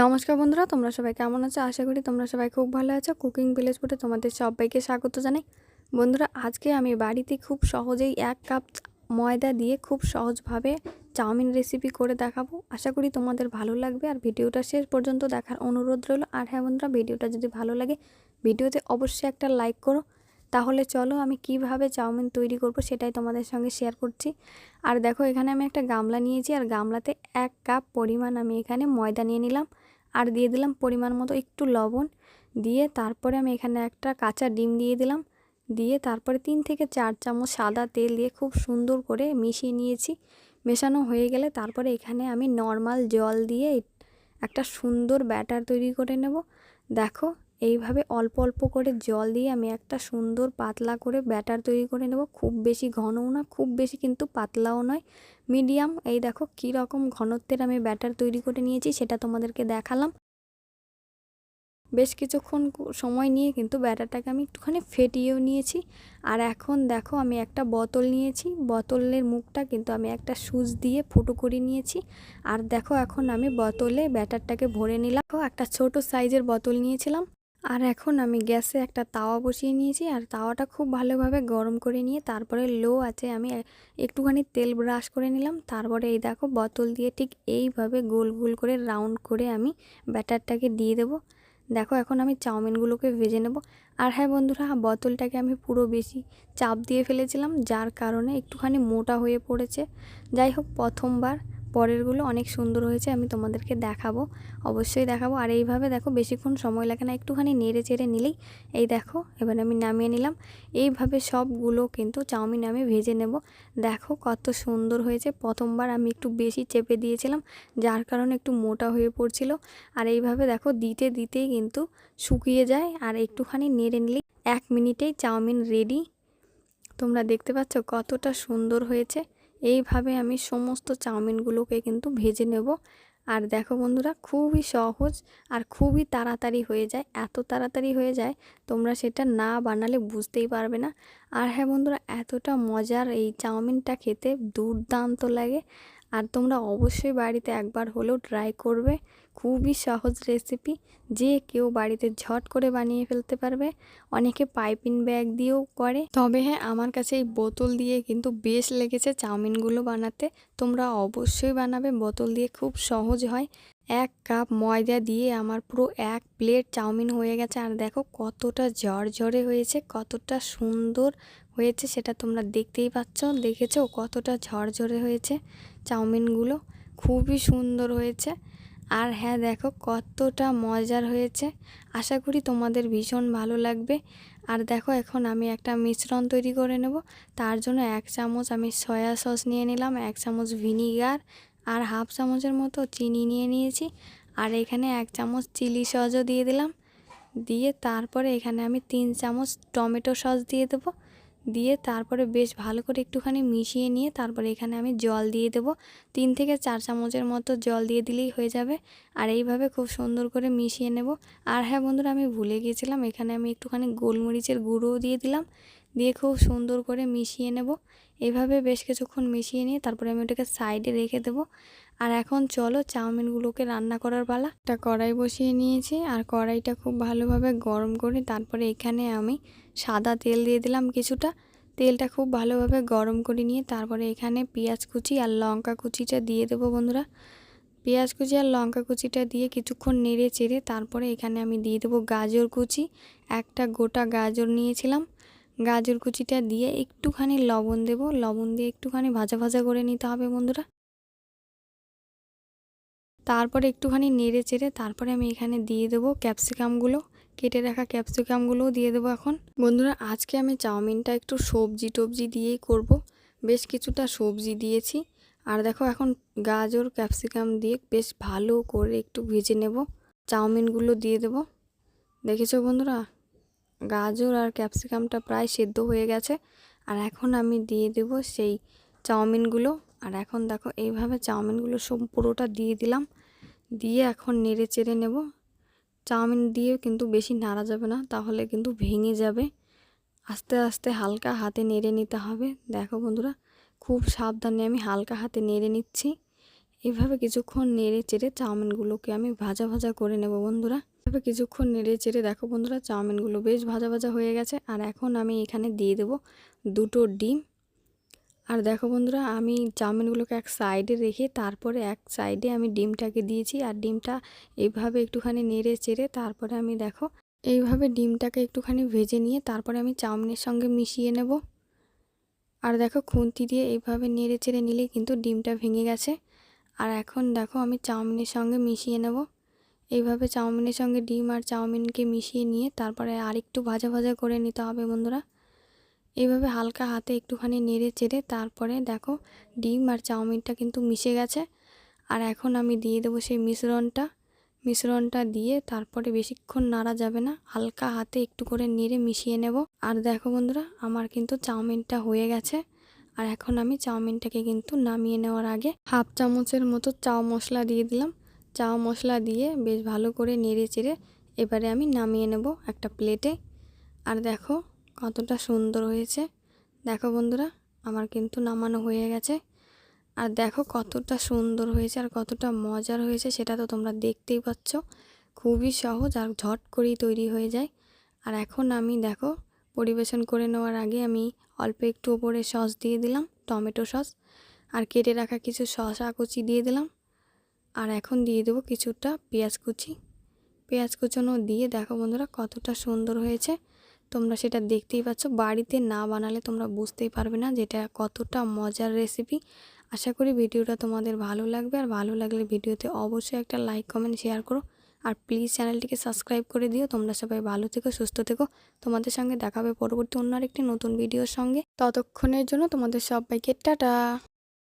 নমস্কার বন্ধুরা, তোমরা সবাই কেমন আছো? আশা করি তোমরা সবাই খুব ভালো আছো। কুকিং ভিলেজ ফুটে তোমাদের সবাইকে স্বাগত জানাই। বন্ধুরা, আজকে আমি বাড়িতে খুব সহজেই এক কাপ ময়দা দিয়ে খুব সহজভাবে চাউমিন রেসিপি করে দেখাবো। আশা করি তোমাদের ভালো লাগবে। আর ভিডিওটা শেষ পর্যন্ত দেখার অনুরোধ রইল। আর হ্যাঁ বন্ধুরা, ভিডিওটা যদি ভালো লাগে, ভিডিওতে অবশ্যই একটা লাইক করো। তাহলে চলো আমি কীভাবে চাউমিন তৈরি করব সেটাই তোমাদের সঙ্গে শেয়ার করছি। আর দেখো, এখানে আমি একটা গামলা নিয়েছি। আর গামলাতে এক কাপ পরিমাণ আমি এখানে ময়দা নিয়ে নিলাম। আর দিয়ে দিলাম পরিমাণ মতো একটু লবণ। দিয়ে তারপরে আমি এখানে একটা কাঁচা ডিম দিয়ে দিলাম। দিয়ে তারপরে তিন থেকে চার চামচ সাদা তেল দিয়ে খুব সুন্দর করে মিশিয়ে নিয়েছি। মেশানো হয়ে গেলে তারপরে এখানে আমি নর্মাল জল দিয়ে একটা সুন্দর ব্যাটার তৈরি করে নেব। দেখো এইভাবে অল্প অল্প করে জল দিয়ে আমি একটা সুন্দর পাতলা করে ব্যাটার তৈরি করে নেব। খুব বেশি ঘনও না, খুব বেশি কিন্তু পাতলাও নয়, মিডিয়াম। এই দেখো কী রকম ঘনত্বের আমি ব্যাটার তৈরি করে নিয়েছি, সেটা তোমাদেরকে দেখালাম। বেশ কিছুক্ষণ সময় নিয়ে কিন্তু ব্যাটারটাকে আমি একটুখানি ফেটিয়েও নিয়েছি। আর এখন দেখো আমি একটা বোতল নিয়েছি, বোতলের মুখটা কিন্তু আমি একটা সুচ দিয়ে ফুটো করে নিয়েছি। আর দেখো এখন আমি বোতলে ব্যাটারটাকে ভরে নিলাম। একটা ছোট সাইজের বোতল নিয়েছিলাম। আর এখন আমি গ্যাসে একটা তাওয়া বসিয়ে নিয়েছি, আর তাওয়াটা খুব ভালোভাবে গরম করে নিয়ে তারপরে লো আছে আমি একটুখানি তেল ব্রাশ করে নিলাম। তারপরে এই দেখো বোতল দিয়ে ঠিক এইভাবে গোল গোল করে রাউন্ড করে আমি ব্যাটারটাকে দিয়ে দেবো। দেখো এখন আমি চাউমিনগুলোকে ভেজে নেব। আর হ্যাঁ বন্ধুরা, বোতলটাকে আমি পুরো বেশি চাপ দিয়ে ফেলেছিলাম, যার কারণে একটুখানি মোটা হয়ে পড়েছে। যাই হোক, প্রথমবার পরেরগুলো অনেক সুন্দর হয়েছে, আমি তোমাদেরকে দেখাবো। অবশ্যই দেখাবো। আর এইভাবে দেখো, বেশিক্ষণ সময় লাগে না, একটুখানি নেড়ে চেড়ে নিলেই। এই দেখো, এবার আমি নামিয়ে নিলাম। এইভাবে সবগুলো কিন্তু চাউমিন আমি ভেজে নেব। দেখো কত সুন্দর হয়েছে। প্রথমবার আমি একটু বেশি চেপে দিয়েছিলাম, যার কারণে একটু মোটা হয়ে পড়ছিল। আর এইভাবে দেখো, দিতে দিতেই কিন্তু শুকিয়ে যায়। আর একটুখানি নেড়ে নিলেই এক মিনিটেই চাউমিন রেডি। তোমরা দেখতে পাচ্ছ কতটা সুন্দর হয়েছে। এইভাবে আমি সমস্ত চাউমিনগুলোকে কিন্তু ভেজে নেব। আর দেখো বন্ধুরা, খুবই সহজ আর খুবই তাড়াতাড়ি হয়ে যায়। এত তাড়াতাড়ি হয়ে যায়, তোমরা সেটা না বানালে বুঝতেই পারবে না। আর হ্যাঁ বন্ধুরা, এতটা মজার এই চাউমিনটা খেতে দুর্দান্ত লাগে। আর তোমরা অবশ্যই বাড়িতে একবার হলেও ট্রাই করবে। খুবই সহজ রেসিপি যে কেউ বাড়িতে ঝট করে বানিয়ে ফেলতে পারবে। অনেকে পাইপিং ব্যাগ দিয়েও করে। তবে হ্যাঁ আমার কাছে এই বোতল দিয়ে কিন্তু বেশ লেগেছে চাউমিনগুলো বানাতে। তোমরা অবশ্যই বানাবে। বোতল দিয়ে খুব সহজ হয়। এক কাপ ময়দা দিয়ে আমার পুরো এক প্লেট চাউমিন হয়ে গেছে। আর দেখো কতটা ঝরঝরে হয়েছে, কতটা সুন্দর হয়েছে, সেটা তোমরা দেখতেই পাচ্ছ, দেখেছ কতটা ঝরঝরে হয়েছে। চাউমিনগুলো খুবই সুন্দর হয়েছে। আর হ্যাঁ দেখো কতটা মজার হয়েছে। আশা করি তোমাদের ভীষণ ভালো লাগবে। আর দেখো এখন আমি একটা মিশ্রণ তৈরি করে নেব। তার জন্য এক চামচ আমি সয়া সস নিয়ে নিলাম, এক চামচ ভিনিগার আর হাফ চামচের মতো চিনি নিয়ে নিয়েছি। আর এখানে এক চামচ চিলি সসও দিয়ে দিলাম। দিয়ে তারপরে এখানে আমি তিন চামচ টমেটো সস দিয়ে দেবো। দিয়ে তারপরে বেশ ভালো করে একটুখানি মিশিয়ে নিয়ে তারপরে এখানে আমি জল দিয়ে দেব। তিন থেকে চার চামচের মতো জল দিয়ে দিলেই হয়ে যাবে। আর এইভাবে খুব সুন্দর করে মিশিয়ে নেব। আর হ্যাঁ বন্ধুরা, আমি ভুলে গিয়েছিলাম, এখানে আমি একটুখানি গোলমরিচের গুঁড়োও দিয়ে দিলাম। দিয়ে খুব সুন্দর করে মিশিয়ে নেব। এভাবে বেশ কিছুক্ষণ মিশিয়ে নিয়ে তারপরে আমি ওটাকে সাইডে রেখে দেবো। আর এখন চলো চাউমিনগুলোকে রান্না করার পালা। একটা কড়াই বসিয়ে নিয়েছি আর কড়াইটা খুব ভালোভাবে গরম করে তারপরে এখানে আমি সাদা তেল দিয়ে দিলাম কিছুটা। তেলটা খুব ভালোভাবে গরম করে নিয়ে তারপরে এখানে পেঁয়াজ কুচি আর লঙ্কা কুচিটা দিয়ে দেবো বন্ধুরা। পেঁয়াজ কুচি আর লঙ্কা কুচিটা দিয়ে কিছুক্ষণ নেড়ে চেড়ে তারপরে এখানে আমি দিয়ে দেবো গাজর কুচি। একটা গোটা গাজর নিয়েছিলাম। গাজর কুচিটা দিয়ে একটুখানি লবণ দেব। লবণ দিয়ে একটুখানি ভাজা ভাজা করে নিতে হবে বন্ধুরা। তারপরে একটুখানি নেড়ে চেড়ে তারপরে আমি এখানে দিয়ে দেবো ক্যাপসিকামগুলো। কেটে রাখা ক্যাপসিকামগুলোও দিয়ে দেবো এখন। বন্ধুরা, আজকে আমি চাউমিনটা একটু সবজি টবজি দিয়েই করব। বেশ কিছুটা সবজি দিয়েছি। আর দেখো, এখন গাজর, ক্যাপসিকাম দিয়ে বেশ ভালো করে একটু ভেজে নেব। চাউমিনগুলো দিয়ে দেব। দেখেছ বন্ধুরা? গাজর আর ক্যাপসিকামটা প্রায় সেদ্ধ হয়ে গেছে। আর এখন আমি দিয়ে দেব সেই চাউমিনগুলো। আর এখন দেখো এইভাবে চাউমিনগুলো সব পুরোটা দিয়ে দিলাম। দিয়ে এখন নেড়ে চেড়ে নেব। চাউমিন দিয়ে কিন্তু বেশি নাড়া যাবে না, তাহলে কিন্তু ভেঙে যাবে। আস্তে আস্তে হালকা হাতে নেড়ে নিতে হবে। দেখো বন্ধুরা, খুব সাবধানে আমি হালকা হাতে নেড়ে নিচ্ছি। এভাবে কিছুক্ষণ নেড়ে চেড়ে চাউমিনগুলোকে আমি ভাজা ভাজা করে নেব বন্ধুরা। এভাবে কিছুক্ষণ নেড়ে চেড়ে দেখো বন্ধুরা, চাউমিনগুলো বেশ ভাজা ভাজা হয়ে গেছে। আর এখন আমি এখানে দিয়ে দেব দুটো ডিম। আর দেখো বন্ধুরা, আমি চাউমিনগুলোকে এক সাইডে রেখে তারপরে এক সাইডে আমি ডিমটাকে দিয়েছি। আর ডিমটা এইভাবে একটুখানি নেড়ে চেড়ে তারপরে আমি দেখো, এইভাবে ডিমটাকে একটুখানি ভেজে নিয়ে তারপরে আমি চাউমিনের সঙ্গে মিশিয়ে নেব। আর দেখো, খুন্তি দিয়ে এইভাবে নেড়ে চেড়ে নিলেই কিন্তু ডিমটা ভেঙে গেছে। আর এখন দেখো, আমি চাউমিনের সঙ্গে মিশিয়ে নেব। এইভাবে চাউমিনের সঙ্গে ডিম আর চাউমিনকে মিশিয়ে নিয়ে তারপরে আরেকটু ভাজা ভাজা করে নিতে হবে বন্ধুরা। এইভাবে হালকা হাতে একটুখানি নেড়ে চেড়ে তারপরে দেখো ডিম আর চাউমিনটা কিন্তু মিশে গেছে। আর এখন আমি দিয়ে দেবো সেই মিশ্রণটা। মিশ্রণটা দিয়ে তারপরে বেশিক্ষণ নাড়া যাবে না। হালকা হাতে একটু করে নেড়ে মিশিয়ে নেব। আর দেখো বন্ধুরা, আমার কিন্তু চাউমিনটা হয়ে গেছে। আর এখন আমি চাউমিনটাকে কিন্তু নামিয়ে নেওয়ার আগে হাফ চামচের মতো চাউ মশলা দিয়ে দিলাম। চাউ মশলা দিয়ে বেশ ভালো করে নেড়ে চেড়ে এবারে আমি নামিয়ে নেব একটা প্লেটে। আর দেখো কতটা সুন্দর হয়েছে। দেখো বন্ধুরা, আমার কিন্তু নামানো হয়ে গেছে। আর দেখো কতটা সুন্দর হয়েছে আর কতটা মজার হয়েছে, সেটা তো তোমরা দেখতেই পাচ্ছ। খুবই সহজ আর ঝট করেই তৈরি হয়ে যায়। আর এখন আমি দেখো পরিবেশন করে নেওয়ার আগে আমি অল্প একটু ওপরে সস দিয়ে দিলাম, টমেটো সস। আর কেটে রাখা কিছু শসা কুচি দিয়ে দিলাম। আর এখন দিয়ে দেবো কিছুটা পেঁয়াজ কুচি। পেঁয়াজ কুচনো দিয়ে দেখো বন্ধুরা কতটা সুন্দর হয়েছে। তোমরা সেটা দেখতেই পাচ্ছ। বাড়িতে না বানালে তোমরা বুঝতেই পারবে না যেটা কতটা মজার রেসিপি আশা করি ভিডিওটা তোমাদের ভালো লাগবে। আর ভালো লাগলে ভিডিওতে অবশ্যই একটা লাইক কমেন্ট শেয়ার করো। আর প্লিজ চ্যানেলটিকে সাবস্ক্রাইব করে দিও। তোমরা সবাই ভালো থেকো, সুস্থ থেকো। তোমাদের সঙ্গে দেখাবে পরবর্তী অন্য আরেকটি নতুন ভিডিওর সঙ্গে। ততক্ষণের জন্য তোমাদের সবাইকে টাটা।